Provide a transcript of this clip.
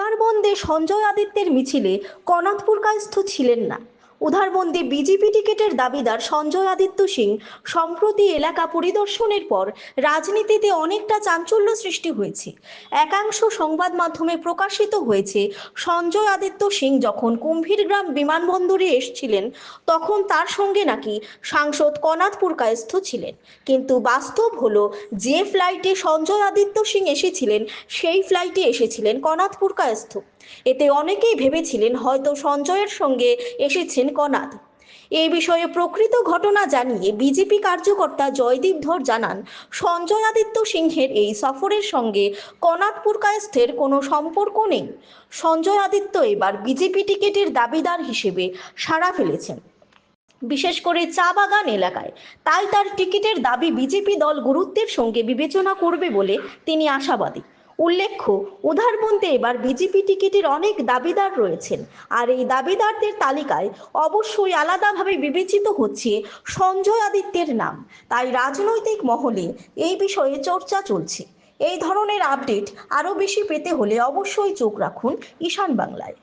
উদারবন্দে সঞ্জয় আদিত্যের মিছিলে কনকপুর কায়স্থ ছিলেন না। উধারবন্দে বিজেপি টিকিটের দাবিদার সঞ্জয় আদিত্য সিং সম্প্রতি এলাকা পরিদর্শনের পর রাজনীতিতে অনেকটা চাঞ্চল্য সৃষ্টি হয়েছে। একাংশ সংবাদ মাধ্যমে প্রকাশিত হয়েছে, সঞ্জয় আদিত্য সিং যখন কুম্ভীরগ্রাম বিমানবন্দরে এসছিলেন, তখন তার সঙ্গে নাকি সাংসদ কনাথপুর কায়স্থ ছিলেন। কিন্তু বাস্তব হলো, যে ফ্লাইটে সঞ্জয় আদিত্য সিং এসেছিলেন, সেই ফ্লাইটে এসেছিলেন কনাথপুর কায়স্থ। এতে অনেকেই ভেবেছিলেন হয়তো সঞ্জয়ের সঙ্গে এসেছেন কনাথ এই বিষয়ে প্রকৃত ঘটনা জানিয়ে বিজেপি কার্যকর্তা জয়দীপ ধর জানান, সঞ্জয় আদিত্য সিংহের এই সফরের সঙ্গে কনাথপুর কায়স্থের কোনো সম্পর্ক নেই। সঞ্জয় আদিত্য এবার বিজেপি টিকিটের দাবিদার হিসেবে সাড়া ফেলেছেন। বিশেষ করে চা বাগান এলাকায়, তাই তার টিকিটের দাবি বিজেপি দল গুরুত্বের সঙ্গে বিবেচনা করবে বলে তিনি আশাবাদী। উল্লেখ্য উধারবন্দে এবার বিজেপি টিকিটের অনেক দাবিদার রয়েছেন। আর এই দাবিদারদের তালিকায় অবশ্যই আলাদাভাবে বিবেচিত হচ্ছে সঞ্জয় আদিত্যের নাম। তাই রাজনৈতিক মহলে এই বিষয়ে চর্চা চলছে। এই ধরনের আপডেট আরও বেশি পেতে হলে অবশ্যই চোখ রাখুন ঈশান বাংলায়।